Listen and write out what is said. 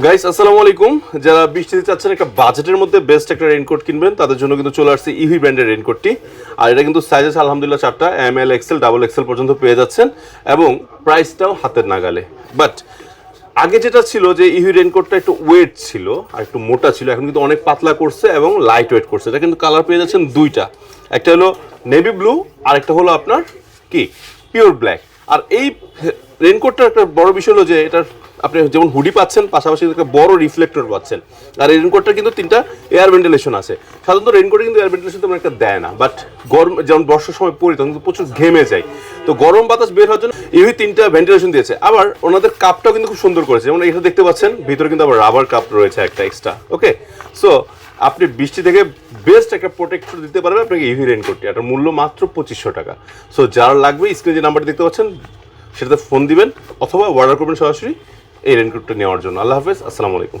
Guys আসসালামু আলাইকুম। যারা বৃষ্টিতে চাচ্ছেন একটা বাজেটের মধ্যে বেস্ট একটা রেইনকোট কিনবেন, তাদের জন্য কিন্তু চলে আসছে ইভি ব্র্যান্ডের রেইনকোটটি আর এটা কিন্তু সাইজেস আলহামদুলিল্লাহ চারটা M L XL double XL পর্যন্ত পেয়ে যাচ্ছেন এবং প্রাইসটাও হাতের নাগালে। বাট আগে যেটা ছিল যে ইভি রেইনকোটটা একটু ওয়েট ছিল, আর একটু মোটা ছিল, এখন কিন্তু অনেক পাতলা করছে এবং লাইট ওয়েট করছে। এটা কিন্তু কালার পেয়ে যাচ্ছেন দুইটা। একটা হলো নেভি ব্লু আর একটা হলো আপনার কি? পিওর ব্ল্যাক আর এই রেনকোটটার একটা বড় বিষয় হলো যে এটার আপনি যেমন হুডি পাচ্ছেন, পাশাপাশি একটা বড় রিফ্লেক্টর পাচ্ছেন। আর এই রেনকোটটা কিন্তু তিনটা এয়ার ভেন্টিলেশন আছে। সাধারণত রেনকোটে কিন্তু এয়ার ভেন্টিলেশন তেমন একটা দেয় না বাট গরম যেমন বর্ষার সময় পরি তখন কিন্তু প্রচুর ঘেমে যায়। তো গরম বাতাস বের হওয়ার জন্য এই তিনটা ভেন্টিলেশন দিয়েছে। আবার ওনাদের কাপটাও কিন্তু খুব সুন্দর করেছে। যেমন এটা দেখতে পাচ্ছেন, ভিতরে কিন্তু আবার রাবার কাপ রয়েছে একটা এক্সট্রা ওকে সো আপনি বৃষ্টি থেকে বেস্ট একটা প্রোটেক্টর দিতে পারবে আপনাকে ইভি রেনকোটটি এটার মূল্য মাত্র পঁচিশশো টাকা। সো যার লাগবে স্ক্রিনে যে নাম্বারটি দেখতে পাচ্ছেন সেটাতে ফোন দিবেন অথবা অর্ডার করবেন সরাসরি এই রেনকোটটা নেওয়ার জন্য। আল্লাহ হাফেজ, আসসালামু আলাইকুম।